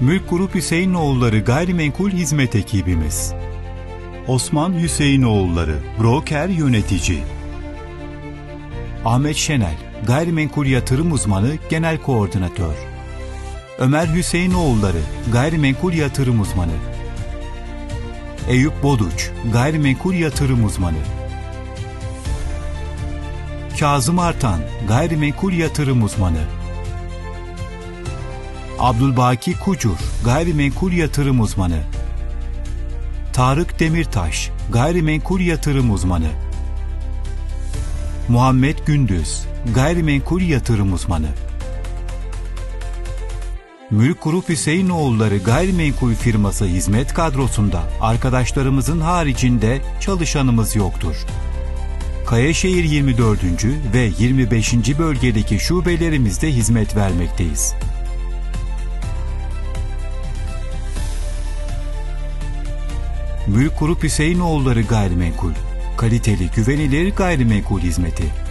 Mülk Grup Hüseyinoğulları Gayrimenkul Hizmet Ekibimiz. Osman Hüseyinoğulları Broker Yönetici. Ahmet Şenel Gayrimenkul Yatırım Uzmanı Genel Koordinatör. Ömer Hüseyinoğulları Gayrimenkul Yatırım Uzmanı. Eyüp Boduç Gayrimenkul Yatırım Uzmanı. Kazım Artan Gayrimenkul Yatırım Uzmanı Abdülbaki Kucur Gayrimenkul Yatırım Uzmanı Tarık Demirtaş Gayrimenkul Yatırım Uzmanı Muhammed Gündüz Gayrimenkul Yatırım Uzmanı Mülk Grup Hüseyinoğulları Gayrimenkul Firması hizmet kadrosunda arkadaşlarımızın haricinde çalışanımız yoktur. Kayaşehir 24. ve 25. bölgedeki şubelerimizde hizmet vermekteyiz. Mülk Grup Hüseyinoğulları Gayrimenkul, kaliteli güvenilir gayrimenkul hizmeti.